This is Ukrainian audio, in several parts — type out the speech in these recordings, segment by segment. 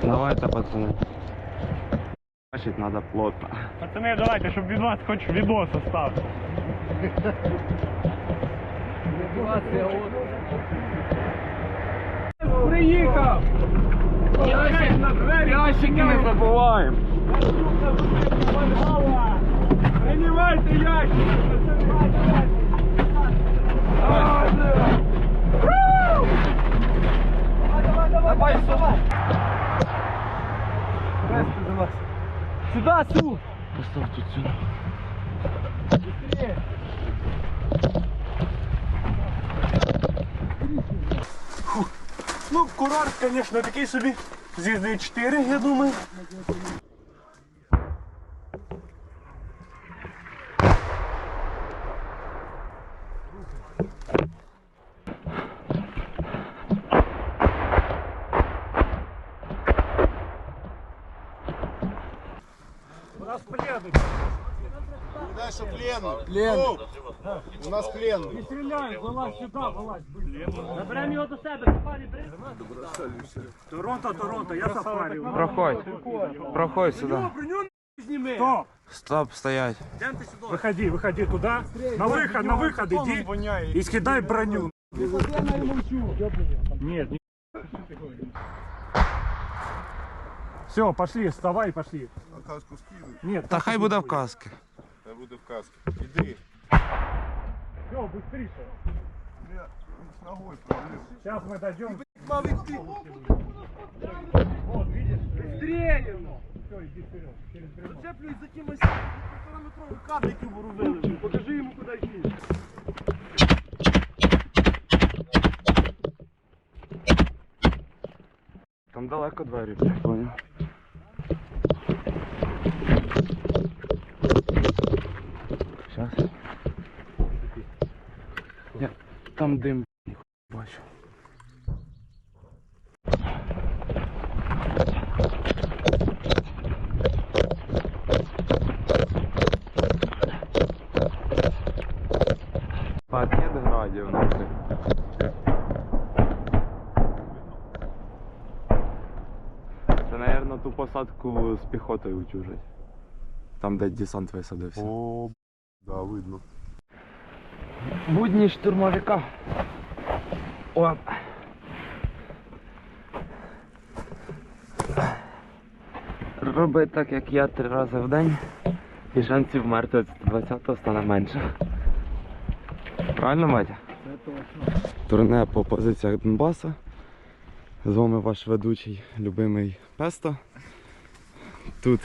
Давайте, пацаны. Значит, надо плотно. Пацани, давайте, щоб від вас хоч відос остався. Приїхав! Ящики не забуваємо! Приймайте ящики! Сюда, сюда! Постав тут сюда. Ну, курорт, звісно, такий собі. З'їздив 4, я думаю. нас пленный. Дай, что пленный. Плен. У нас пленный. Не стріляй, вилазь сюди, вилазь. Заберемо його до себе, сафарі, Торонто, Торонто, я сафарі. Проходь. Проходь сюда. Стоп! Стоп, стоять. Выходи, выходи туда. На выход, на выход иди. И скидай броню. Нет, не... Все, пошли, вставай, пошли. А каску скидывай. Нет, Та хай буде в каски. Я буду в каске. Иди. Все, быстрее. Я с ногой проблем. Сейчас мы дойдем. Вот, видишь? Быстрее! Все, иди вперед. Через бревно. Зацеплюсь за кимось півтораметровий кабель, який ворувили. Покажи йому, куди йти. Там далеко двері, блядь, понял. Там дим, бачу. Пакет градів нахуй. Це, наверное, ту посадку з піхотою утюжать. Там, де десант висадився. О, да, видно. Будні штурмовика. О. Роби так, як я три рази в день, і шансів вмерти від 120 стане менше. Правильно, Матя? Це точно. Турне по позиціях Донбаса. З вами ваш ведучий любимий Песто. Тут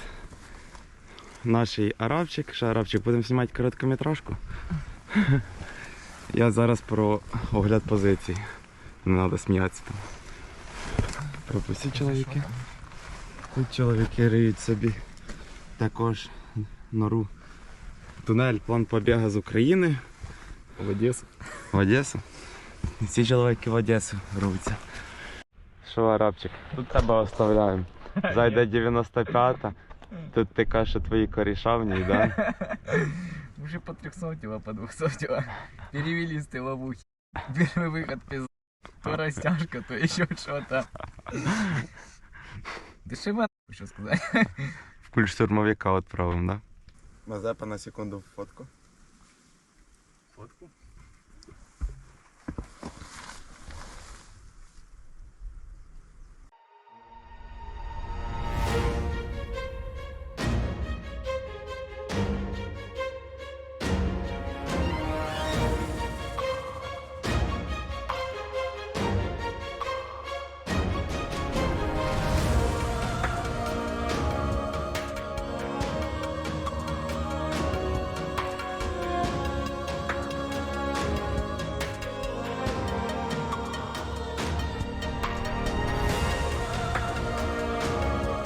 наш арабчик. Ще арабчик, будемо знімати короткометражку. Я зараз про огляд позицій. Не треба сміятися там. Пропустіть чоловіки. Тут чоловіки риють собі також нору. Тунель, план побігу з України. В Одесу. В Одесу. Ці чоловіки в Одесу рвуться. Що, арабчик, тут тебе оставляємо. Зайде 95-та. Тут ти кажеш, що твої коріша в ній, да? Уже по 300 по 200 Перевели с тыловухи. Первый выход пиз... То растяжка, то еще что-то. Дешево, что сказать. В культ штурмовика відправимо, да? Мазепа на секунду фотку. Фотку?